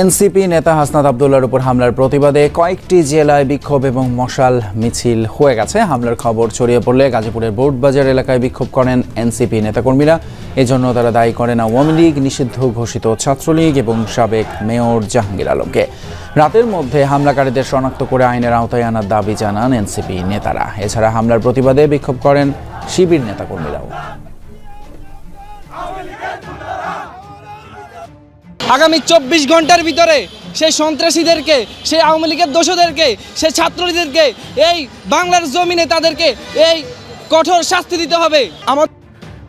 NCP নেতা হাসনাত আবদুল্লার উপর হামলার প্রতিবাদে কয়েকটি জেলায় বিক্ষোভ এবং মশাল মিছিল হয়ে গেছে। হামলার খবর ছড়িয়ে পড়লে গাজীপুরের বোর্ডবাজার এলাকায় বিক্ষোভ করেন এনসিপি নেতাকর্মীরা। এজন্য তারা দায়ী করেন আওয়ামী লীগ, নিষিদ্ধ ঘোষিত ছাত্রলীগ এবং সাবেক মেয়র জাহাঙ্গীর আলমকে। রাতের মধ্যে হামলাকারীদের শনাক্ত করে আইনের আওতায় আনার দাবি জানান এনসিপি নেতারা। এছাড়া হামলার প্রতিবাদে বিক্ষোভ করেন শিবির নেতাকর্মীরাও। আগামী চব্বিশ ঘণ্টার ভিতরে সেই সন্ত্রাসীদেরকে সেই আওয়ামী লীগের দোষদেরকে সেই ছাত্রলীগদেরকে এই বাংলার জমিনে তাদেরকে এই কঠোর শাস্তি দিতে হবে। আমার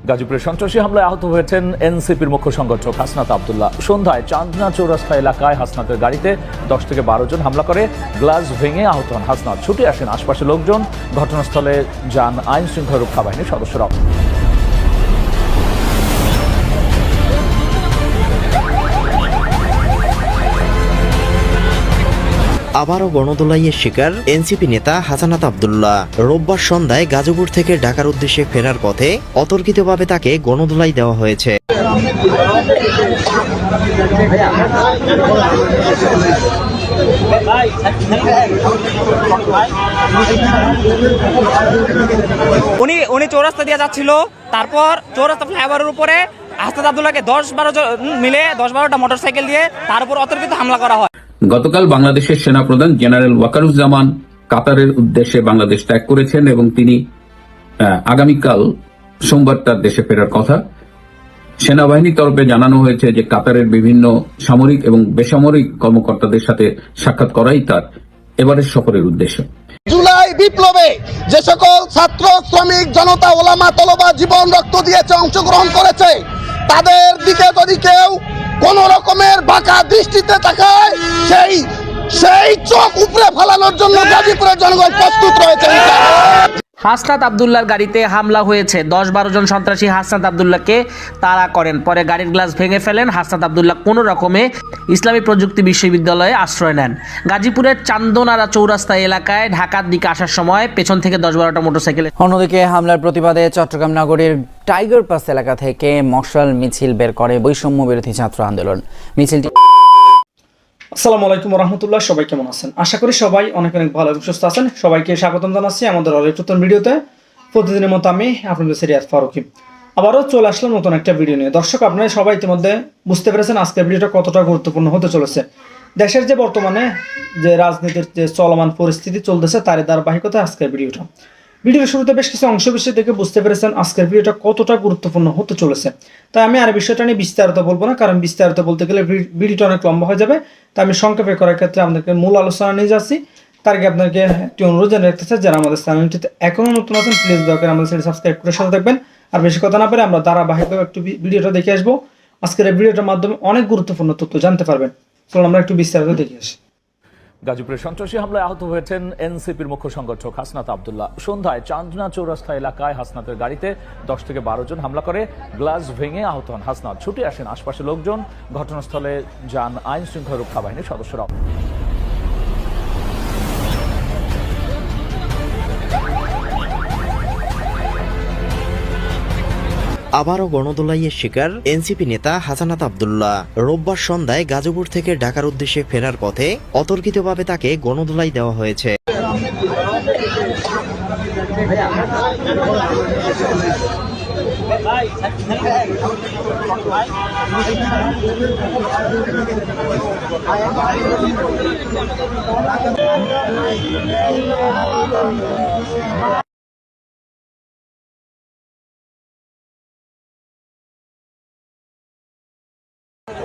গাজীপুরের সন্ত্রাসী হামলায় আহত হয়েছেন এনসিপির মুখ্য সংগঠক হাসনাত আবদুল্লাহ। সন্ধ্যায় চান্দনা চৌরাস্তা এলাকায় হাসনাতের গাড়িতে দশ থেকে বারো জন হামলা করে গ্লাস ভেঙে আহত হন হাসনাত। ছুটে আসেন আশপাশের লোকজন। ঘটনাস্থলে যান আইন শৃঙ্খলা রক্ষা বাহিনীর সদস্যরা আবারও গণদোলাইয়ের শিকার এনসিপি নেতা হাসানাত আবদুল্লাহ। রোববার সন্ধ্যায় গাজীপুর থেকে ঢাকার উদ্দেশ্যে ফেরার পথে অতর্কিতভাবে তাকে গণদোলাই দেওয়া হয়েছে। উনি উনি চৌরাস্তা দিয়ে যাচ্ছিল, তারপর চৌরাস্তা ফ্লাইওভারের উপরে হাসনাত আবদুল্লাহকে দশ বারো জন মিলে দশ বারোটা মোটরসাইকেল দিয়ে তার উপর অতর্কিত হামলা করা হয়। গতকাল বাংলাদেশের সেনাপ্রধান জেনারেল ওয়াকারুজ্জামান কাতারের উদ্দেশ্যে বাংলাদেশ ত্যাগ করেছেন এবং তিনি আগামীকাল সোমবার তার দেশে ফেরার কথা। সেনাবাহিনীর তরফে জানানো হয়েছে যে কাতারের বিভিন্ন সামরিক এবং বেসামরিক কর্মকর্তাদের সাথে সাক্ষাৎ করাই তার এবারের সফরের উদ্দেশ্য। জুলাই বিপ্লবে যে সকল ছাত্র, শ্রমিক, জনতা, ওলামা তলবা জীবন রক্ত দিয়েছে, অংশগ্রহণ করেছে, তাদের দিকে যদি কেউ কোন রকমের বাঁকা দৃষ্টিতে তাকায় সেই সেই চোখ উপরে ফেলানোর জন্য গাজীপুরের জনগণ প্রস্তুত রয়েছে। হাসনাত আবদুল্লাহর গাড়িতে হামলা হয়েছে। দশ বারো জন সন্ত্রাসী হাসনাত আবদুল্লাহকে তাড়া করেন। পরে গাড়ির গ্লাস ভেঙে ফেলেন। হাসনাত আবদুল্লাহ কোনো রকমে ইসলামী প্রযুক্তি বিশ্ববিদ্যালয়ে আশ্রয় নেন। গাজীপুরের চান্দনারা চৌরাস্তা এলাকায় ঢাকার দিকে আসার সময় পেছন থেকে দশ বারোটা মোটরসাইকেল অন্যদিকে হামলার প্রতিবাদে চট্টগ্রাম নগরীর টাইগার পাস এলাকা থেকে মশাল মিছিল বের করে বৈষম্য বিরোধী ছাত্র আন্দোলন। মিছিলটি আসসালামু আলাইকুম রহমতুল্লাহ সবাই কেমন আছেন? আশা করি সবাই অনেক অনেক ভালো এবং সুস্থ আছেন। সবাইকে স্বাগতম জানাচ্ছি আমাদের অনেক ভিডিওতে। প্রতিদিনের মতো আমি আপনাদের সিরিয়াস ফারুকি। আবারও চলে আসলাম নতুন একটা ভিডিও নিয়ে। দর্শক, আপনারা সবাই ইতিমধ্যে বুঝতে পেরেছেন আজকের ভিডিওটা কতটা গুরুত্বপূর্ণ হতে চলেছে। দেশের যে বর্তমানে যে রাজনীতির যে চলমান পরিস্থিতি চলতেছে, তারই ধারাবাহিকতায় আজকের ভিডিওটা। ভিডিওর শুরুতে বেশ কিছু অংশ বিষয় দেখে বুঝতে পেরেছেন আজকের ভিডিওটা কতটা গুরুত্বপূর্ণ হতে চলেছে। তাই আমি আর বিষয়টা নিয়ে বিস্তারিত বলব না, কারণ বিস্তারিত বলতে গেলে ভিডিওটা অনেক লম্বা হয়ে যাবে। তাই আমি সংক্ষেপে করার ক্ষেত্রে আপনাদেরকে মূল আলোচনা নিয়ে যাচ্ছি। তার আগে আপনাকে একটি অনুরোধ জানিয়ে রাখতে চাই, যারা আমাদের চ্যানেলটিতে এখনও নতুন আছেন প্লিজ দয়া করে আমাদের চ্যানেল সাবস্ক্রাইব করে সাথে থাকবেন। আর বেশি কথা না পেরে আমরা ধারাবাহিকভাবে একটু ভিডিওটা দেখে আসব। আজকের এই ভিডিওটার মাধ্যমে অনেক গুরুত্বপূর্ণ তথ্য জানতে পারবেন। চলুন আমরা একটু বিস্তারিত দেখে আসি। গাজীপুরের সন্ত্রাসী হামলায় আহত হয়েছেন এনসিপির মুখ্য সংগঠক হাসনাত আবদুল্লাহ। সন্ধ্যায় চান্দনা চৌরাস্তা এলাকায় হাসনাতের গাড়িতে দশ থেকে বারো জন হামলা করে গ্লাস ভেঙে আহত হন হাসনাত। ছুটে আসেন আশপাশের লোকজন। ঘটনাস্থলে যান আইন শৃঙ্খলা রক্ষা বাহিনীর সদস্যরা আবারও গণদোলাইয়ের শিকার এনসিপি নেতা হাসানাত আবদুল্লাহ। রোববার সন্ধ্যায় গাজীপুর থেকে ঢাকার উদ্দেশ্যে ফেরার পথে অতর্কিতভাবে তাকে গণদোলাই দেওয়া হয়েছে।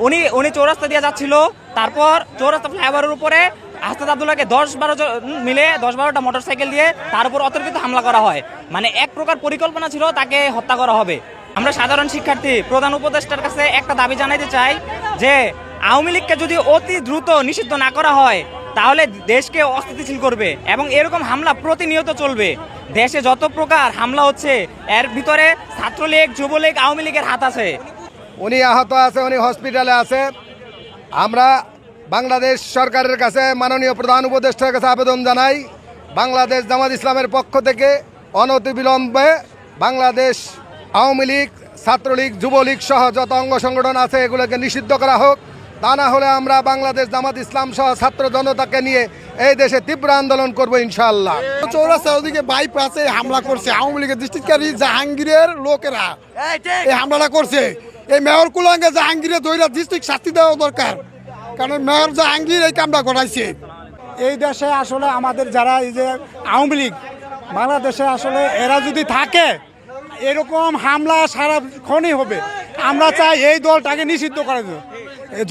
উনি উনি চৌরাস্তা দিয়ে যাচ্ছিল। তারপর চৌরাস্তা ফ্লাইওভারের উপরে হাসনাত আবদুল্লাহকে দশ বারো মিলে দশ বারোটা মোটরসাইকেল দিয়ে তার উপর অতর্কিত হামলা করা হয়। মানে এক প্রকার পরিকল্পনা ছিল তাকে হত্যা করা হবে। আমরা সাধারণ শিক্ষার্থী, প্রধান উপদেষ্টার কাছে একটা দাবি জানাইতে চাই যে, আওয়ামী লীগকে যদি অতি দ্রুত নিষিদ্ধ না করা হয়, তাহলে দেশকে অস্থিতিশীল করবে এবং এরকম হামলা প্রতিনিয়ত চলবে। দেশে যত প্রকার হামলা হচ্ছে, এর ভিতরে ছাত্রলীগ, যুবলীগ, আওয়ামী লীগের হাত আছে। উনি আহত আছে উনি হসপিটালে আছে। আমরা বাংলাদেশ সরকারের কাছে মাননীয় প্রধান উপদেষ্টার কাছে আবেদন জানাই বাংলাদেশ জামাত ইসলামের পক্ষ থেকে অনতিবিলম্বে বাংলাদেশ আওয়ামী লীগ ছাত্রলীগ যুবলীগ সহ যত অঙ্গ সংগঠন আছে এগুলোকে নিষিদ্ধ করা হোক। তা না হলে আমরা বাংলাদেশ জামাত ইসলাম সহ ছাত্র জনতাকে নিয়ে এই দেশে তীব্র আন্দোলন করব ইনশাল্লাহ চৌরাস্তা ওদিকে বাইপাসে হামলা করছে। আওয়ামী লীগের দৃষ্টিকারী জাহাঙ্গীরের লোকেরা। এই হামলাটা করছে। এই মেয়র কুলাঙ্গে জাহাঙ্গীরের দৈরা ডিস্ট্রিক্ট শাস্তি দেওয়া দরকার। কারণ মেয়র জাহাঙ্গীর এই কামটা ঘটাইছে। এই দেশে আসলে আমাদের যারা এই যে আওয়ামী লীগ, বাংলাদেশে আসলে এরা যদি থাকে, এরকম হামলা সারাক্ষণই হবে। আমরা চাই এই দলটাকে নিষিদ্ধ করার জন্য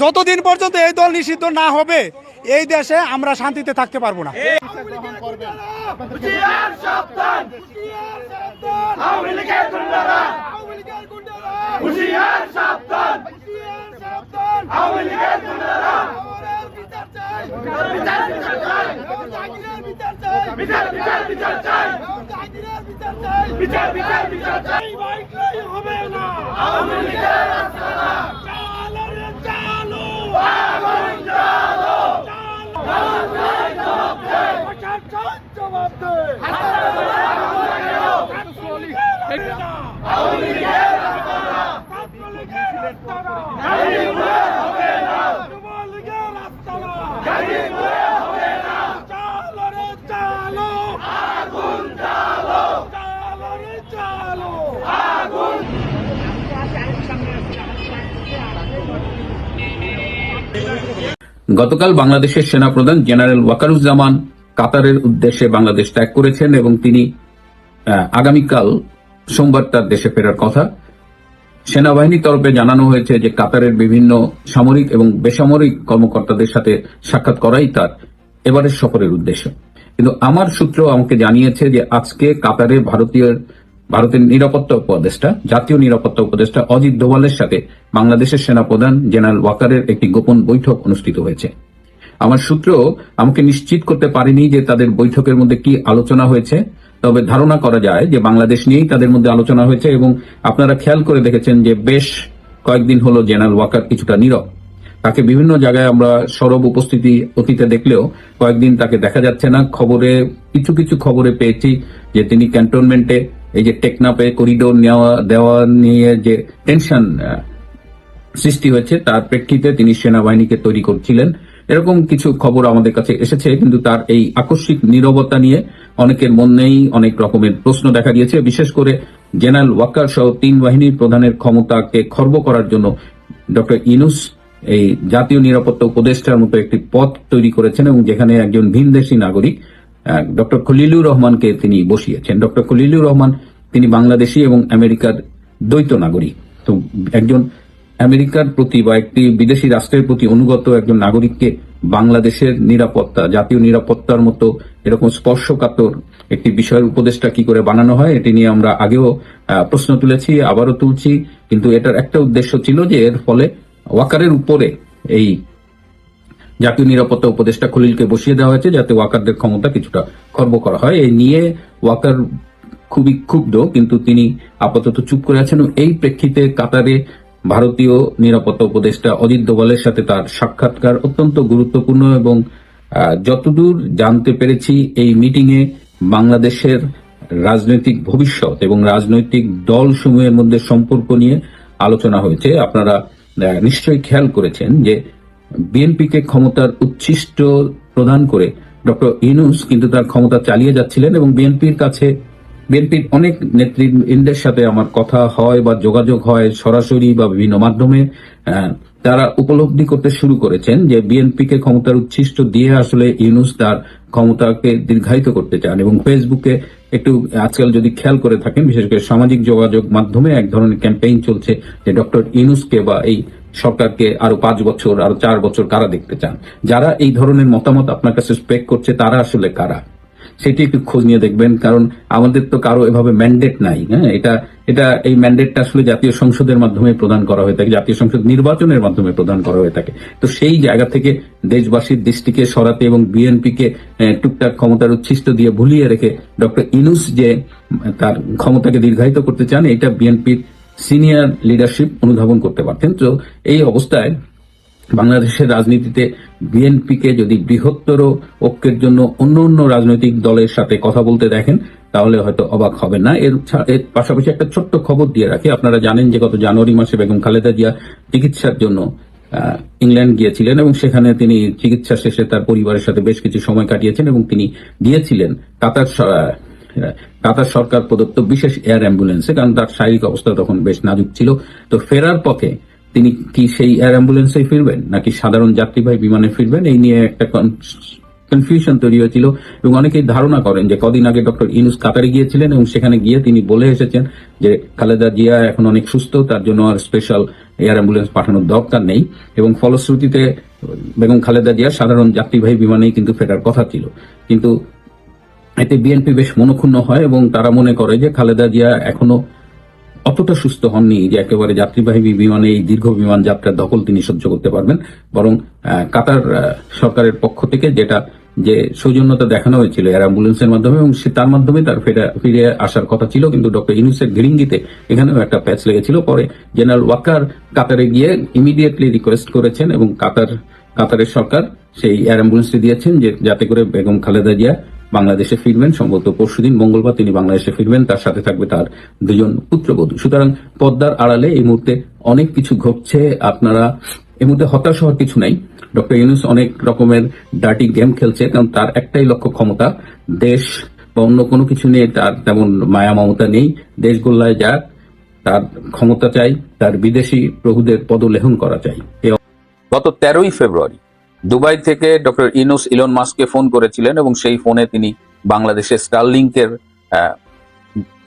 যতদিন পর্যন্ত এই দল নিষিদ্ধ না হবে, এই দেশে আমরা শান্তিতে থাকতে পারব না। হুশিয়ার সাবধান আওয়ামী লীগের গুন্ডারা বিচার বিচার চাই বিচার বিচার বিচার চাই বিচার বিচার বিচার চাই হবে না আওয়ামী লীগের রাস্তারা জবাব দে গতকাল বাংলাদেশের সেনাপ্রধান জেনারেল ওয়াকারুজ্জামান কাতারের উদ্দেশ্যে বাংলাদেশ ত্যাগ করেছেন এবং তিনি আগামীকাল সোমবার তার দেশে ফেরার কথা। সেনাবাহিনীর তরফে জানানো হয়েছে যে কাতারের বিভিন্ন সামরিক এবং বেসামরিক কর্মকর্তাদের সাথে সাক্ষাৎ করাই তার এবারের সফরের উদ্দেশ্য। কিন্তু আমার সূত্র আমাকে জানিয়েছে যে আজকে কাতারে ভারতীয় ভারতের নিরাপত্তা উপদেষ্টা, জাতীয় নিরাপত্তা উপদেষ্টা অজিত দোভালের সাথে বাংলাদেশের সেনাপ্রধান জেনারেল ওয়াকারের একটি গোপন বৈঠক অনুষ্ঠিত হয়েছে। আমার সূত্র আমাকে নিশ্চিত করতে পারেনি যে তাদের বৈঠকের মধ্যে কি আলোচনা হয়েছে, তবে ধারণা করা যায় যে বাংলাদেশ নিয়েই তাদের মধ্যে আলোচনা হয়েছে এবং আপনারা খেয়াল করে দেখেছেন যে বেশ কয়েকদিন হলো জেনারেল ওয়াকার কিছুটা নীরব। তাকে বিভিন্ন জায়গায় আমরা সরব উপস্থিতি অতীতে দেখলেও কয়েকদিন তাকে দেখা যাচ্ছে না। খবরে, কিছু কিছু খবরে পেয়েছি যে তিনি ক্যান্টনমেন্টে এই যে টেকনাপে করিডোর নেওয়া, দেওয়া নিয়ে যে টেনশন সৃষ্টি হয়েছে, তার প্রেক্ষিতে তিনি সেনাবাহিনীকে তৈরি করছিলেন। এরকম কিছু খবর আমাদের কাছে এসেছে, কিন্তু তার এই আকস্মিক নীরবতা নিয়ে অনেকের মনেই অনেক রকমের প্রশ্ন দেখা দিয়েছে। বিশেষ করে জেনারেল ওয়াকার সহ তিন বাহিনীর প্রধানের ক্ষমতাকে খর্ব করার জন্য ডক্টর ইনুস এই জাতীয় নিরাপত্তা উপদেষ্টার মতো একটি পদ তৈরি করেছেন এবং যেখানে একজন ভিনদেশী নাগরিক ডক্টর খলিলুর রহমানকে তিনি বসিয়েছেন। ডক্টর খলিলুর রহমান তিনি বাংলাদেশি এবং আমেরিকার দ্বৈত নাগরিক। তো একজন আমেরিকার প্রতি বা একটি বিদেশি রাষ্ট্রের প্রতি অনুগত একজন নাগরিককে বাংলাদেশের নিরাপত্তা, জাতীয় নিরাপত্তার মতো এরকম স্পর্শকাতর একটি বিষয়ের উপদেষ্টা কি করে বানানো হয়, এটি নিয়ে আমরা আগেও প্রশ্ন তুলেছি, আবারও তুলছি। কিন্তু এটার একটা উদ্দেশ্য ছিল যে এর ফলে ওয়াকারের উপরে এই জাতীয় নিরাপত্তা উপদেষ্টা খলিলকে বসিয়ে দেওয়া হয়েছে যাতে ওয়াকারদের ক্ষমতা কিছুটা খর্ব করা হয়। এই নিয়ে ওয়াকার খুবই ক্ষুব্ধ, কিন্তু তিনি আপাতত চুপ করে আছেন। এই প্রেক্ষিতে কাতারে ভারতীয় নিরাপত্তা উপদেষ্টা অজিত দোভালের সাথে তার সাক্ষাৎকার অত্যন্ত গুরুত্বপূর্ণ এবং যতদূর জানতে পেরেছি, এই মিটিংয়ে বাংলাদেশের রাজনৈতিক ভবিষ্যৎ এবং রাজনৈতিক দলসমূহের মধ্যে সম্পর্ক নিয়ে আলোচনা হয়েছে। আপনারা নিশ্চয়ই খেয়াল করেছেন যে বিএনপিকে ক্ষমতার উচ্ছিষ্ট প্রদান করে ডক্টর ইনুস কিন্তু তার ক্ষমতা চালিয়ে যাচ্ছিলেন এবং বিএনপির কাছে, বিএনপির অনেক নেতৃবৃন্দের সাথে আমার কথা হয় বা যোগাযোগ হয় সরাসরি বা বিভিন্ন মাধ্যমে তারা উপলব্ধি করতে শুরু করেছেন যে বিএনপিকে ক্ষমতার উচ্ছিষ্ট দিয়ে আসলে ইউনুস তার ক্ষমতাকে দীর্ঘায়িত করতে চান এবং ফেসবুকে একটু আজকাল যদি খেয়াল করে থাকেন, বিশেষ করে সামাজিক যোগাযোগ মাধ্যমে এক ধরনের ক্যাম্পেইন চলছে যে ডক্টর ইউনুসকে বা এই সরকারকে আরও পাঁচ বছর, আরও চার বছর কারা দেখতে চান? যারা এই ধরনের মতামত আপনার কাছে স্পেক করছে, তারা আসলে কারা? সেটি একটু খোঁজ নিয়ে দেখবেন, কারণ আমাদের তো কারও এভাবে ম্যান্ডেট নাই হ্যাঁ? এটা এটা, এই ম্যান্ডেটটা আসলে জাতীয় সংসদের মাধ্যমে প্রদান করা হয়ে থাকে, জাতীয় সংসদ নির্বাচনের মাধ্যমে প্রদান করা হয়ে থাকে। তো সেই জায়গা থেকে দেশবাসীর দৃষ্টিকে সরাতে এবং বিএনপিকে টুকটাক ক্ষমতার উচ্ছিষ্ট দিয়ে ভুলিয়ে রেখে ডক্টর ইনুস যে, তার ক্ষমতাকে দীর্ঘায়িত করতে চান, এটা বিএনপির সিনিয়র লিডারশিপ অনুধাবন করতে পারতেন। তো এই অবস্থায় বাংলাদেশের রাজনীতিতে বিএনপিকে যদি বৃহত্তর ঐক্যের জন্য অন্য অন্য রাজনৈতিক দলের সাথে কথা বলতে দেখেন, তাহলে হয়তো অবাক হবে না। এর এর পাশাপাশি একটা ছোট্ট খবর দিয়ে রাখি। আপনারা জানেন যে গত জানুয়ারি মাসে বেগম খালেদা জিয়া চিকিৎসার জন্য ইংল্যান্ড গিয়েছিলেন এবং সেখানে তিনি চিকিৎসা শেষে তার পরিবারের সাথে বেশ কিছু সময় কাটিয়েছেন এবং তিনি গিয়েছিলেন কাতার কাতার সরকার প্রদত্ত বিশেষ এয়ার অ্যাম্বুলেন্সে, কারণ তার শারীরিক অবস্থা তখন বেশ নাজুক ছিল। তো ফেরার পথে তিনি কি সেই এয়ার অ্যাম্বুলেন্সে ফিরবেন, নাকি সাধারণ যাত্রীবাহী বিমানে ফিরবেন? এই নিয়ে একটা কনফিউশন তৈরি হয়েছিল এবং অনেকেই ধারণা করেন যে কদিন আগে ডক্টর ইনুস কাতারে গিয়েছিলেন এবং সেখানে গিয়ে তিনি বলে এসেছেন যে খালেদা জিয়া এখন অনেক সুস্থ, তার জন্য আর স্পেশাল এয়ার অ্যাম্বুলেন্স পাঠানোর দরকার নেই এবং ফলশ্রুতিতে বেগম খালেদা জিয়া সাধারণ যাত্রীবাহী বিমানেই কিন্তু ফেরার কথা ছিল। কিন্তু এতে বিএনপি বেশ মনক্ষুণ্ণ হয় এবং তারা মনে করে যে খালেদা জিয়া এখনও অতটা সুস্থ হননি যে একেবারে যাত্রীবাহী বিমানে এই দীর্ঘ বিমান যাত্রার দখল তিনি সহ্য করতে পারবেন। বরং কাতার সরকারের পক্ষ থেকে যেটা যে সৌজন্যতা দেখানো হয়েছিল এয়ার অ্যাম্বুলেন্সের মাধ্যমে এবং সে তার মাধ্যমে তার ফিরে আসার কথা ছিল, কিন্তু ডক্টর ইনুসের ঘিরিঙ্গিতে এখানেও একটা প্যাচ লেগেছিল। পরে জেনারেল ওয়াকার কাতারে গিয়ে ইমিডিয়েটলি রিকোয়েস্ট করেছেন এবং কাতার, কাতারের সরকার সেই এয়ার অ্যাম্বুলেন্সটি দিয়েছেন যে যাতে করে বেগম খালেদা জিয়া বাংলাদেশে ফিরবেন। সম্ভবত পরশুদিন মঙ্গলবার তিনি বাংলাদেশে ফিরবেন। তার সাথে থাকবে তার দুজন পুত্রবধূ। সুতরাং পদ্মার আড়ালে এই মুহূর্তে অনেক কিছু ঘটছে। আপনারা এই মুহূর্তে হতাশ হওয়ার কিছু নাই। ডক্টর ইউনুস অনেক রকমের ডার্টি গেম খেলছে। কারণ তার একটাই লক্ষ্য ক্ষমতা। দেশ বা অন্য কোনো কিছু নিয়ে তার তেমন মায়া মমতা নেই। দেশ গোল্লায় যাক, তার ক্ষমতা চাই, তার বিদেশি প্রভুদের পদলেহন করা চাই। গত তেরোই ফেব্রুয়ারি দুবাই থেকে ডক্টর ইনুস ইলন মাস্ককে ফোন করেছিলেন এবং সেই ফোনে তিনি বাংলাদেশে স্টারলিংকের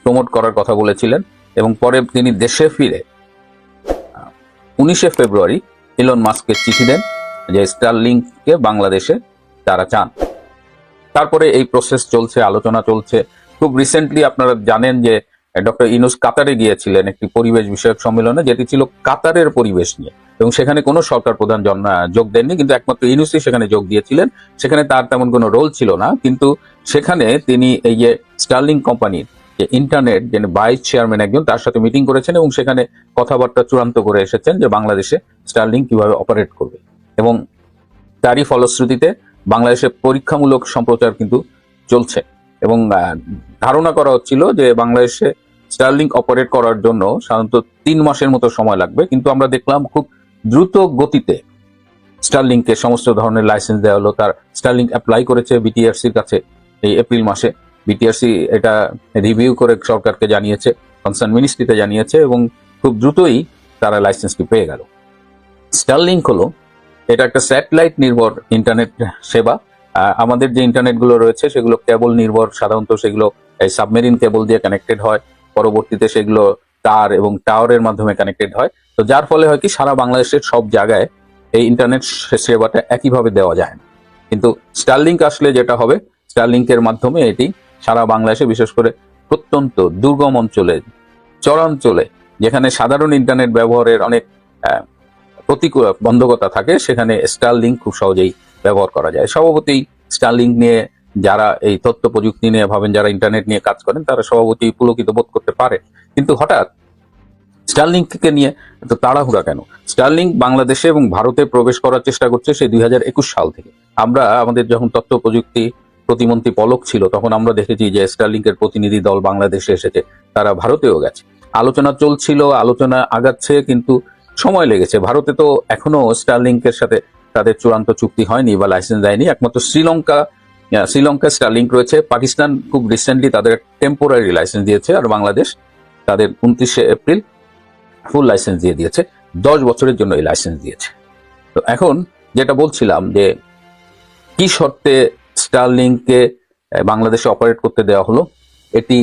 প্রমোট করার কথা বলেছিলেন এবং পরে তিনি দেশে ফিরে উনিশে ফেব্রুয়ারি ইলন মাস্ককে চিঠি দেন যে স্টারলিংককে বাংলাদেশে তারা চান। তারপরে এই প্রসেস চলছে, আলোচনা চলছে। খুব রিসেন্টলি আপনারা জানেন যে ডক্টর ইনুস কাতারে গিয়েছিলেন একটি পরিবেশ বিষয়ক সম্মেলনে, যেটি ছিল কাতারের পরিবেশ নিয়ে। এবং সেখানে কোনো সরকার প্রধান যোগ দেননি, কিন্তু একমাত্র ইনুসই সেখানে যোগ দিয়েছিলেন। সেখানে তার তেমন কোনো রোল ছিল না, কিন্তু সেখানে তিনি এই যে স্টার্লিং কোম্পানির যে ইন্টারনেট যে ভাইস চেয়ারম্যান একজন, তার সাথে মিটিং করেছেন এবং সেখানে কথাবার্তা চূড়ান্ত করে এসেছেন যে বাংলাদেশে স্টার্লিং কীভাবে অপারেট করবে। এবং তারই ফলশ্রুতিতে বাংলাদেশে পরীক্ষামূলক সম্প্রচার কিন্তু চলছে। এবং ধারণা করা হচ্ছিল যে বাংলাদেশে স্টার্লিং অপারেট করার জন্য সাধারণত তিন মাসের মতো সময় লাগবে, কিন্তু আমরা দেখলাম খুব দ্রুত গতিতে স্টারলিংকে সমস্ত ধরনের লাইসেন্স দেওয়া হলো। তার স্টারলিং অ্যাপ্লাই করেছে বিটিআরসির কাছে এই এপ্রিল মাসে। বিটিআরসি এটা রিভিউ করে সরকারকে জানিয়েছে কনসার্ন মিনিস্ট্রিতে জানিয়েছে এবং খুব দ্রুতই তারা লাইসেন্সটি পেয়ে গেল। স্টারলিংক হলো, এটা একটা স্যাটেলাইট নির্ভর ইন্টারনেট সেবা। আমাদের যে ইন্টারনেটগুলো রয়েছে সেগুলো কেবল নির্ভর, সাধারণত সেগুলো এই সাবমেরিন কেবল দিয়ে কানেক্টেড হয়। পরবর্তীতে সেগুলো তার এবং টাওয়ারের মাধ্যমে কানেক্টেড হয়। তো যার ফলে হয় কি, সারা বাংলাদেশের সব জায়গায় এই ইন্টারনেট সেবাটা একইভাবে দেওয়া যায় না। কিন্তু স্টারলিংক আসলে যেটা হবে স্টারলিংকের মাধ্যমে এটি সারা বাংলাদেশে বিশেষ করে প্রত্যন্ত দুর্গম অঞ্চলে, চরাঞ্চলে, যেখানে সাধারণ ইন্টারনেট ব্যবহারের অনেক প্রতিকূল বন্ধকতা থাকে, সেখানে স্টারলিংক খুব সহজেই ব্যবহার করা যায়। স্বভাবতই স্টারলিংক নিয়ে যারা এই তথ্য প্রযুক্তি নিয়ে ভাবেন, যারা ইন্টারনেট নিয়ে কাজ করেন, তারা স্বভাবতই পুলকিত বোধ করতে পারে। কিন্তু হঠাৎ স্টারলিংককে নিয়ে এত তাড়াহুড়া কেন? স্টারলিংক বাংলাদেশে এবং ভারতে প্রবেশ করার চেষ্টা করছে সেই দুই হাজার একুশ সাল থেকে। আমরা আমাদের যখন তথ্য প্রযুক্তি প্রতিমন্ত্রী পলক ছিল, তখন আমরা দেখেছি যে স্টারলিংকের প্রতিনিধি দল বাংলাদেশে এসেছে। তারা ভারতেও গেছে। আলোচনা চলছিল, আলোচনা আগাচ্ছে, কিন্তু সময় লেগেছে। ভারতে তো এখনও স্টারলিংকের সাথে তাদের চূড়ান্ত চুক্তি হয়নি বা লাইসেন্স দেয়নি। একমাত্র শ্রীলঙ্কা শ্রীলঙ্কা স্টারলিংক রয়েছে। পাকিস্তান খুব রিসেন্টলি তাদের টেম্পোরারি লাইসেন্স দিয়েছে, আর বাংলাদেশ তাদের উনত্রিশে এপ্রিল ফুল লাইসেন্স দিয়ে দিয়েছে, দশ বছরের জন্য এই লাইসেন্স দিয়েছে। তো এখন যেটা বলছিলাম যে, কি শর্তে স্টারলিংকে বাংলাদেশে অপারেট করতে দেওয়া হলো, এটি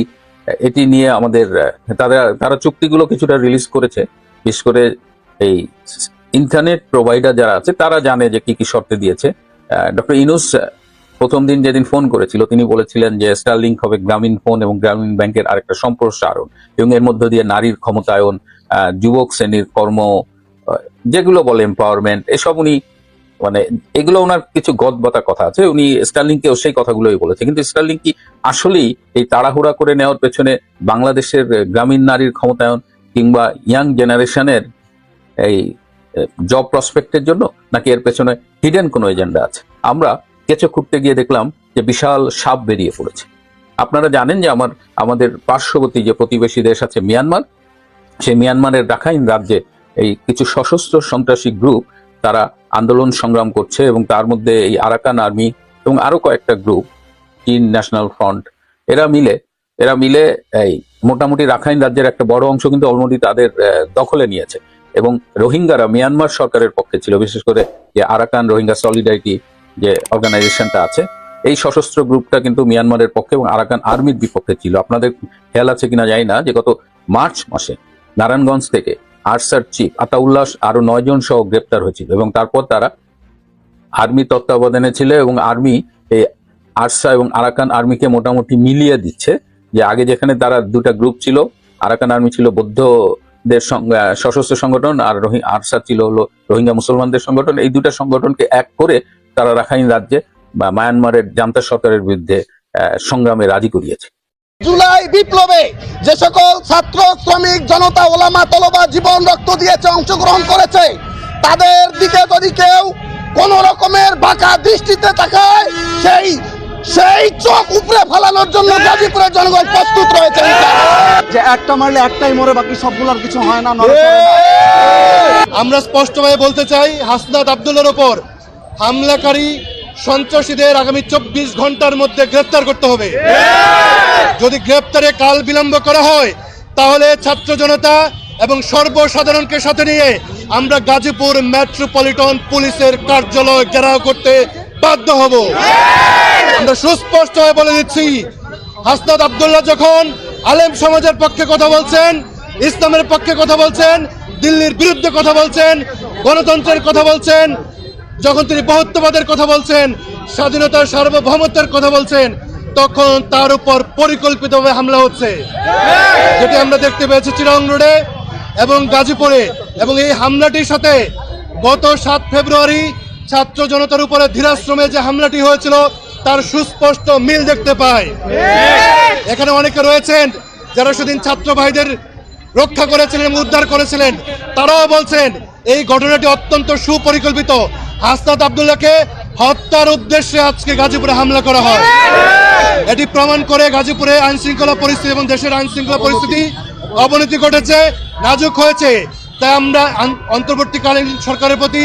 এটি নিয়ে আমাদের তারা তারা চুক্তিগুলো কিছুটা রিলিজ করেছে, বিশেষ করে এই ইন্টারনেট প্রোভাইডার যারা আছে, তারা জানে যে কি কি শর্তে দিয়েছে। ডক্টর ইনুস প্রথম দিন যেদিন ফোন করেছিল, তিনি বলেছিলেন যে স্টারলিংক হবে গ্রামীণ ফোন এবং গ্রামীণ ব্যাংকের আরেকটা সম্প্রসারণ এবং এর মধ্য দিয়ে নারীর ক্ষমতায়ন যুবক শ্রেণির কর্ম যেগুলো বলে এম্পাওয়ারমেন্ট এসব উনি মানে এগুলো ওনার কিছু গদবাতা কথা আছে। উনি স্টারলিংকেও সেই কথাগুলোই বলেছে। কিন্তু স্টারলিং কি আসলেই এই তাড়াহুড়া করে নেওয়ার পেছনে বাংলাদেশের গ্রামীণ নারীর ক্ষমতায়ন কিংবা ইয়াং জেনারেশনের এই জব প্রসপেক্টের জন্য, নাকি এর পেছনে হিডেন কোনো এজেন্ডা আছে? আমরা কেঁচো খুঁড়তে গিয়ে দেখলাম যে বিশাল সাপ বেরিয়ে পড়েছে। আপনারা জানেন যে আমার, আমাদের পার্শ্ববর্তী যে প্রতিবেশী দেশ আছে মিয়ানমার, সেই মিয়ানমারের রাখাইন রাজ্যে এই কিছু সশস্ত্র সন্ত্রাসী গ্রুপ তারা আন্দোলন সংগ্রাম করছে এবং তার মধ্যে এই আরাকান আর্মি এবং আরও কয়েকটা গ্রুপ চীন ন্যাশনাল ফ্রন্ট, এরা মিলে এরা মিলে এই মোটামুটি রাখাইন রাজ্যের একটা বড় অংশ কিন্তু অলরেডি তাদের দখলে নিয়েছে। এবং রোহিঙ্গারা মিয়ানমার সরকারের পক্ষে ছিল, বিশেষ করে যে আরাকান রোহিঙ্গা সলিডারিটি যে অর্গানাইজেশনটা আছে, এই সশস্ত্র গ্রুপটা কিন্তু মিয়ানমারের পক্ষে এবং আরাকান আর্মির বিপক্ষে ছিল। আপনাদের খেয়াল আছে কিনা জানি না যে গত মার্চ মাসে নারায়ণগঞ্জ থেকে আরসার চিফ আতাউল্লাহ আরও নয় জন সহ গ্রেপ্তার হয়েছিল এবং তারপর তারা আর্মি তত্ত্বাবধানে ছিল এবং আর্মি এই আরসা এবং আরাকান আর্মিকে মোটামুটি মিলিয়ে দিচ্ছে যে আগে যেখানে তারা দুটা গ্রুপ ছিল, আরাকান আর্মি ছিল বৌদ্ধদের সশস্ত্র সংগঠন আর রোহি- আরসা ছিল হলো রোহিঙ্গা মুসলমানদের সংগঠন। এই দুটা সংগঠনকে এক করে তারা রাখাইন রাজ্যে বা মায়ানমারের জান্তা সরকারের বিরুদ্ধে আহ, সংগ্রামে রাজি করিয়েছে। জুলাই বিপ্লবে যে সকল ছাত্র শ্রমিক জনতা ওলামা তলবা জীবন রক্ত দিয়েছে অংশগ্রহণ করেছে তাদের দিকে যদি কেউ কোন রকমের বাঁকা দৃষ্টিতে তাকায় সেই সেই চোখ উপরে ফেলানোর জন্য গাজীপুরের জনগণ প্রস্তুত রয়েছে। যে একটা মারলে একটাই মরে বাকি সবগুলোর কিছু হয় না। আমরা স্পষ্টভাবে বলতে চাই হাসনাত আব্দুলের ওপর হামলাকারী সন্ত্রাসীদের আগামী চব্বিশ ঘণ্টার মধ্যে গ্রেফতার করতে হবে। যদি গ্রেপ্তারে কাল বিলম্ব করা হয়, তাহলে ছাত্র জনতা এবং সর্বসাধারণকে সাথে নিয়ে আমরা গাজীপুর মেট্রোপলিটন পুলিশের কার্যালয় ঘেরাও করতে বাধ্য হব। আমরা সুস্পষ্টভাবে বলে দিচ্ছি, হাসনাত আবদুল্লাহ যখন আলেম সমাজের পক্ষে কথা বলছেন, ইসলামের পক্ষে কথা বলছেন, দিল্লির বিরুদ্ধে কথা বলছেন, গণতন্ত্রের কথা বলছেন যখন তিনি বহুত্ববাদের কথা বলছেন, স্বাধীনতার সার্বভৌমত্বের কথা বলছেন, তখন তার উপর পরিকল্পিতভাবে হামলা হচ্ছে। যেটি আমরা দেখতে পেয়েছি চিরং রোডে এবং গাজীপুরে। এবং এই হামলাটির সাথে গত সাত ফেব্রুয়ারি ছাত্র জনতার উপরে ধীরাশ্রমে যে হামলাটি হয়েছিল, তার সুস্পষ্ট মিল দেখতে পায় এখানে অনেকে রয়েছেন যারা সেদিন ছাত্র ভাইদের রক্ষা করেছিলেন উদ্ধার করেছিলেন। তারাও বলছেন, এই ঘটনাটি অত্যন্ত সুপরিকল্পিত। হাসনাত আবদুল্লাহকে হত্যার উদ্দেশ্যে আজকে গাজীপুরে হামলা করা হয়। এটি প্রমাণ করে গাজীপুরে আইন শৃঙ্খলা পরিস্থিতি এবং দেশের আইন শৃঙ্খলা পরিস্থিতি অবনতি ঘটেছে, নাজুক হয়েছে। তাই আমরা অন্তর্বর্তীকালীন সরকারের প্রতি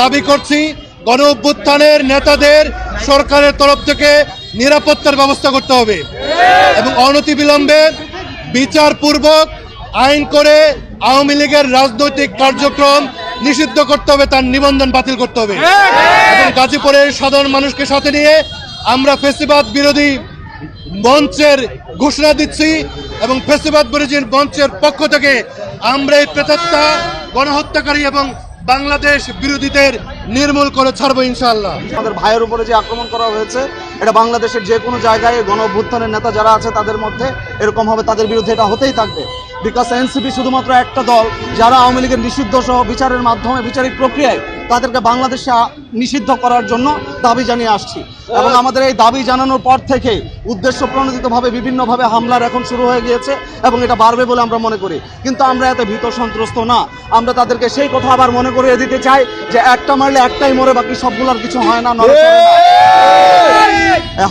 দাবি করছি, গণ অভ্যুত্থানের নেতাদের সরকারের তরফ থেকে নিরাপত্তার ব্যবস্থা করতে হবে এবং অনতি বিলম্বে বিচারপূর্বক আইন করে আওয়ামী লীগের রাজনৈতিক কার্যক্রম নিষিদ্ধ করতে হবে তার নিবন্ধন বাতিল করতে হবে। এবং গাজীপুরের সাধারণ মানুষকে সাথে নিয়ে আমরা ফেসিবাদ বিরোধী মঞ্চের ঘোষণা দিচ্ছি এবং ফেসিবাদ বিরোধী মঞ্চের পক্ষ থেকে আমরা এই প্রেতাত্মা গণহত্যাকারী এবং বাংলাদেশ বিরোধীদের নির্মূল করে ছাড়বো ইনশাল্লাহ আমাদের ভাইয়ের উপরে যে আক্রমণ করা হয়েছে, এটা বাংলাদেশের যে কোনো জায়গায় গণ অভ্যুত্থানের নেতা যারা আছে তাদের মধ্যে এরকম হবে, তাদের বিরুদ্ধে এটা হতেই থাকবে। বিকাশ এনসিপি শুধুমাত্র একটা দল, যারা আওয়ামী লীগের নিষিদ্ধ সহ বিচারের মাধ্যমে বিচারিক প্রক্রিয়ায় তাদেরকে বাংলাদেশে নিষিদ্ধ করার জন্য দাবি জানিয়ে আসছি। এবং আমাদের এই দাবি জানানোর পর থেকে উদ্দেশ্য প্রণোদিতভাবে বিভিন্নভাবে হামলার এখন শুরু হয়ে গিয়েছে এবং এটা বাড়বে বলে আমরা মনে করি। কিন্তু আমরা এত ভীত সন্ত্রস্ত না। আমরা তাদেরকে সেই কথা আবার মনে করিয়ে দিতে চাই যে একটা মারলে একটাই মরে, বাকি সবগুলোর কিছু হয় না।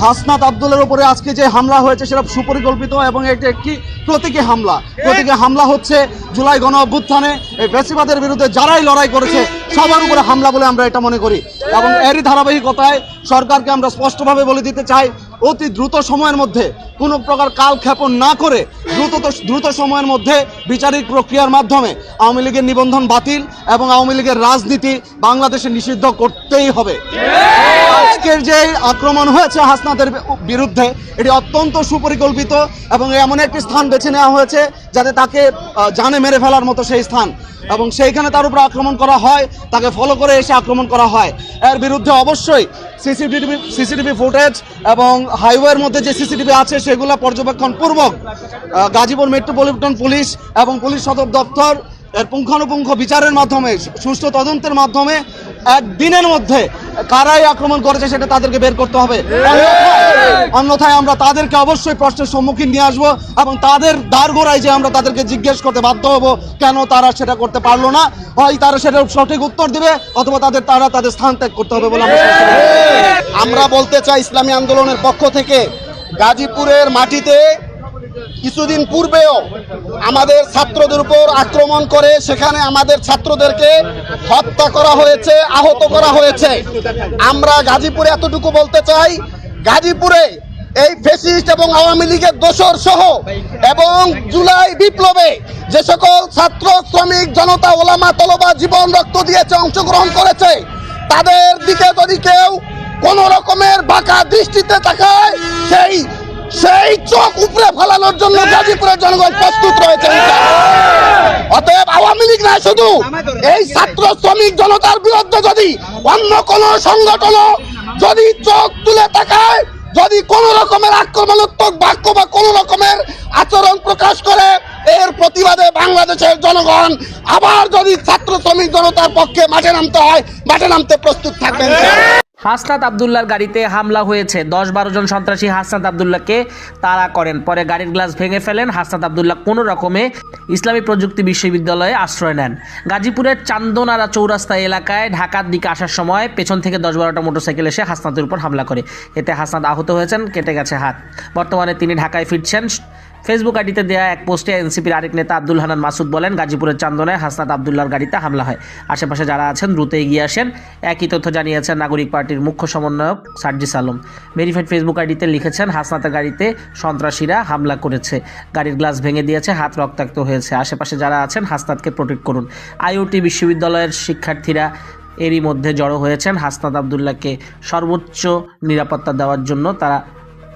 হাসনাত আব্দুলের উপরে আজকে যে হামলা হয়েছে সেটা সুপরিকল্পিত এবং এটি একটি প্রতীকী হামলা। প্রতীকী হামলা হচ্ছে জুলাই গণ অভ্যুত্থানে এই বেশিবাদের বিরুদ্ধে যারাই লড়াই করেছে, সবার উপরে হামলা বলে আমরা এটা মনে করি। এবং এরই ধারাবাহিকতায় সরকারকে আমরা স্পষ্টভাবে বলে দিতে চাই, অতি দ্রুত সময়ের মধ্যে কোনো প্রকার কাল কালক্ষেপণ না করে দ্রুত দ্রুত সময়ের মধ্যে বিচারিক প্রক্রিয়ার মাধ্যমে আওয়ামী লীগের নিবন্ধন বাতিল এবং আওয়ামী লীগের রাজনীতি বাংলাদেশে নিষিদ্ধ করতেই হবে। আজকের যে আক্রমণ হয়েছে হাসনাতের বিরুদ্ধে এটি অত্যন্ত সুপরিকল্পিত এবং এমন একটি স্থান বেছে নেওয়া হয়েছে যাতে তাকে জানে মেরে ফেলার মতো সেই স্থান। এবং সেইখানে তার উপর আক্রমণ করা হয় তাকে ফলো করে এসে আক্রমণ করা হয়। এর বিরুদ্ধে অবশ্যই সিসিটিভি সিসিটিভি ফুটেজ এবং হাইওয়ের মধ্যে যে সিসিটিভি আছে সেগুলো পর্যবেক্ষণ পূর্বক আহ, গাজীপুর মেট্রোপলিটন পুলিশ এবং পুলিশ সদর দপ্তর এর পুঙ্খানুপুঙ্খ বিচারের মাধ্যমে সুষ্ঠু তদন্তের মাধ্যমে একদিনের মধ্যে কারাই আক্রমণ করেছে সেটা তাদেরকে বের করতে হবে। অন্যথায়- আমরা তাদেরকে অবশ্যই প্রশ্নের সম্মুখীন নিয়ে আসব এবং তাদের দাঁড়গোড়ায় যে আমরা তাদেরকে জিজ্ঞেস করতে বাধ্য হব, কেন তারা সেটা করতে পারল না? হয় তারা সেটার সঠিক উত্তর দিবে অথবা তাদের, তারা তাদের স্থান ত্যাগ করতে হবে বলে আমরা বলতে চাই ইসলামী আন্দোলনের পক্ষ থেকে গাজীপুরের মাটিতে কিছুদিন পূর্বেও আমাদের ছাত্রদের উপর আক্রমণ করে সেখানে আমাদের ছাত্রদেরকে হত্যা করা হয়েছে, আহত করা হয়েছে। আমরা গাজীপুরে এতটুকু বলতে চাই, গাজীপুরে এই ফেসিস্ট এবং আওয়ামী লীগের দোসর সহ এবং জুলাই বিপ্লবে যে সকল ছাত্র, শ্রমিক, জনতা, ওলামা তলবা জীবন রক্ত দিয়েছে, অংশগ্রহণ করেছে, তাদের দিকে যদি কেউ কোন রকমের বাঁকা দৃষ্টিতে তাকায়, সেই সেই চোখ উপরে ফেলানোর জন্য গাজীপুরের জনগণ প্রস্তুত রয়েছে। অতএব আওয়ামী লীগ না শুধু এই ছাত্র শ্রমিক জনতার বিরুদ্ধে যদি অন্য কোন সংগঠন যদি চোখ তুলে তাকায় যদি কোন রকমের আক্রমণাত্মক বাক্য বা কোন রকমের আচরণ প্রকাশ করে এর প্রতিবাদে বাংলাদেশের জনগণ আবার যদি ছাত্র শ্রমিক জনতার পক্ষে মাঠে নামতে হয় মাঠে নামতে প্রস্তুত থাকবেন। হাসনাত আবদুল্লার গাড়িতে হামলা হয়েছে। দশ বারো জন সন্ত্রাসী হাসনাত আবদুল্লাহকে তাড়া করেন। পরে গাড়ির গ্লাস ভেঙে ফেলেন। হাসনাত আবদুল্লাহ কোনো রকমে ইসলামী প্রযুক্তি বিশ্ববিদ্যালয়ে আশ্রয় নেন। গাজীপুরের চান্দনারা চৌরাস্তা এলাকায় ঢাকার দিকে আসার সময় পেছন থেকে দশ বারোটা মোটরসাইকেল এসে হাসনাতের উপর হামলা করে। এতে হাসনাত আহত হয়েছেন, কেটে গেছে হাত। বর্তমানে তিনি ঢাকায় ফিরছেন। ফেসবুক আইডিতে দেওয়া এক পোস্টে এনসিপির আরেক নেতা আব্দুল হানান মাসুদ বলেন, গাজীপুরের চান্দনায় হাসনাত আবদুল্লার গাড়িতে হামলা হয়। আশেপাশে যারা আছেন দ্রুত এগিয়ে আসেন। একই তথ্য জানিয়েছেন নাগরিক পার্টির মুখ্য সমন্বয়ক সার্জিস আলম। ভেরিফাইড ফেসবুক আইডিতে লিখেছেন, হাসনাতের গাড়িতে সন্ত্রাসীরা হামলা করেছে। গাড়ির গ্লাস ভেঙে দিয়েছে, হাত রক্তাক্ত হয়েছে। আশেপাশে যারা আছেন, হাসনাতকে প্রোটেক্ট করুন। আইওটি বিশ্ববিদ্যালয়ের শিক্ষার্থীরা এরই মধ্যে জড়ো হয়েছেন। হাসনাত আবদুল্লাহকে সর্বোচ্চ নিরাপত্তা দেওয়ার জন্য তারা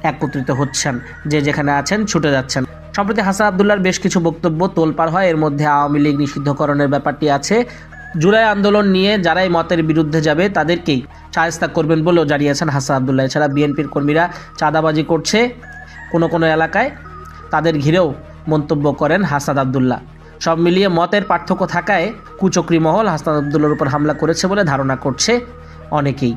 একত্রিত হচ্ছেন, যে যেখানে আছেন ছুটে যাচ্ছেন। সম্প্রতি হাসান আবদুল্লার বেশ কিছু বক্তব্য তোলপাড় হয়, এর মধ্যে আওয়ামী লীগ নিষিদ্ধকরণের ব্যাপারটি আছে। জুলাই আন্দোলন নিয়ে যারাই মতের বিরুদ্ধে যাবে, তাদেরকেই চায়স্তা করবেন বলেও জানিয়েছেন হাসান আবদুল্লাহ। এছাড়া বিএনপির কর্মীরা চাঁদাবাজি করছে কোনো কোনো এলাকায়। তাদের ঘিরেও মন্তব্য করেন হাসান আবদুল্লাহ। সব মিলিয়ে মতের পার্থক্য থাকায় কুচক্রি মহল হাসান আবদুল্লার উপর হামলা করেছে বলে ধারণা করছে অনেকেই।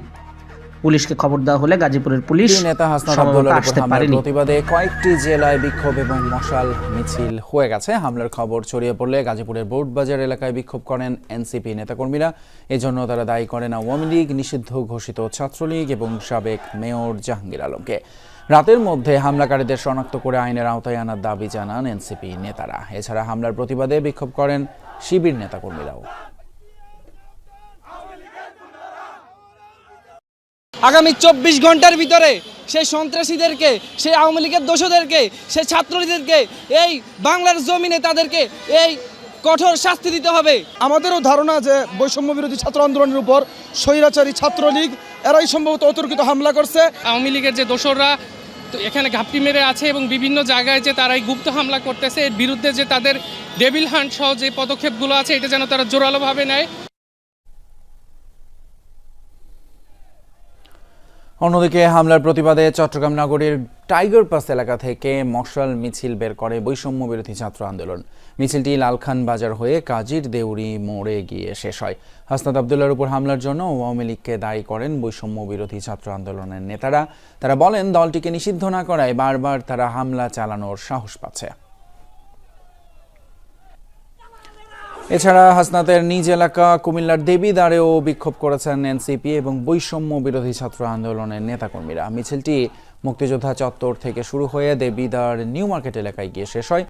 পুলিশকে খবর দেওয়া হলে গাজীপুরের পুলিশ নেতা হাসনাত সমবেত আবদুল্লার আসতে পারেনি। প্রতিবাদে কয়েকটি জেলায় বিক্ষোভ এবং মশাল মিছিল হয়ে গেছে। হামলার খবর ছড়িয়ে পড়লে গাজীপুরের বোর্ডবাজার এলাকায় বিক্ষোভ করেন এনসিপি নেতাকর্মীরা। এজন্য তারা দায়ী করেন আওয়ামী লীগ নিষিদ্ধ ঘোষিত ছাত্রলীগ এবং সাবেক মেয়র জাহাঙ্গীর আলমকে। রাতের মধ্যে হামলাকারীদের শনাক্ত করে আইনের আওতায় আনার দাবি জানান এনসিপি নেতারা। এছাড়া হামলার প্রতিবাদে বিক্ষোভ করেন শিবির নেতাকর্মীরাও। আগামী চব্বিশ ঘণ্টার ভিতরে সেই সন্ত্রাসীদেরকে সেই আওয়ামী লীগের দোষদেরকে সেই ছাত্রলীগদেরকে এই বাংলার জমিনে তাদেরকে এই কঠোর শাস্তি দিতে হবে। আমাদেরও ধারণা যে বৈষম্য বিরোধী ছাত্র আন্দোলনের উপর স্বৈরাচারী ছাত্রলীগ এরাই সম্ভবত অতর্কিত হামলা করছে। আওয়ামী লীগের যে দোসররা তো এখানে ঘাপটি মেরে আছে এবং বিভিন্ন জায়গায় যে তারা এই গুপ্ত হামলা করতেছে এর বিরুদ্ধে যে তাদের ডেভিল হান্ট সহ যে পদক্ষেপগুলো আছে এটা যেন তারা জোরালোভাবে নেয়। অন্যদিকে হামলার প্রতিবাদে চট্টগ্রাম নগরীর টাইগার পাস এলাকা থেকে মশাল মিছিল বের করে বৈষম্য বিরোধী ছাত্র আন্দোলন। মিছিলটি লালখান বাজার হয়ে কাজীর দেউরি মোড়ে গিয়ে শেষ হয়। হাসনাত আবদুল্লার উপর হামলার জন্য আওয়ামী লীগকে দায়ী করেন বৈষম্য বিরোধী ছাত্র আন্দোলনের নেতারা। তারা বলেন, দলটিকে নিষিদ্ধ না করায় বারবার তারা হামলা চালানোর সাহস পাচ্ছে। এছাড়া হাসনাতের নিজ এলাকা কুমিল্লার দেবীদ্বারেও বিক্ষোভ করেছেন এনসিপি এবং বৈষম্য বিরোধী ছাত্র আন্দোলনের নেতাকর্মীরা। মিছিলটি মুক্তিযোদ্ধা চত্বর থেকে শুরু হয়ে দেবীদ্বার নিউ মার্কেট এলাকায় গিয়ে শেষ হয়।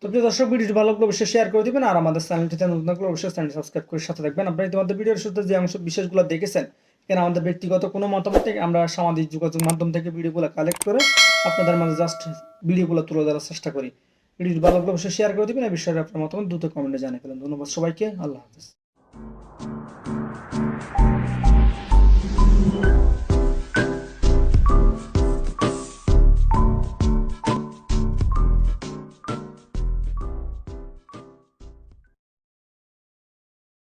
তো প্রিয় দর্শক, ভিডিওটি ভালো লাগলে অবশ্যই শেয়ার করে দিবেন আর আমাদের চ্যানেলটিতে নতুন লাগলে অবশ্যই চ্যানেলটি সাবস্ক্রাইব করে সাথে থাকবেন। আপনারা তোমাদের ভিডিওর সাথে যে অংশ বিশেষগুলো দেখেছেন, এখানে আমাদের ব্যক্তিগত কোনো মতামত থেকে আমরা সামাজিক যোগাযোগ মাধ্যম থেকে ভিডিওগুলো কালেক্ট করে আপনাদের মাঝে জাস্ট ভিডিওগুলো তুলে ধরার চেষ্টা করি। ভিডিওটি ভালো লাগলে অবশ্যই শেয়ার করে দেবেন। এই বিষয়ে আপনার মতামত দ্রুত কমেন্টে জানিয়ে ফেলেন। ধন্যবাদ সবাইকে। আল্লাহ হাফিজ।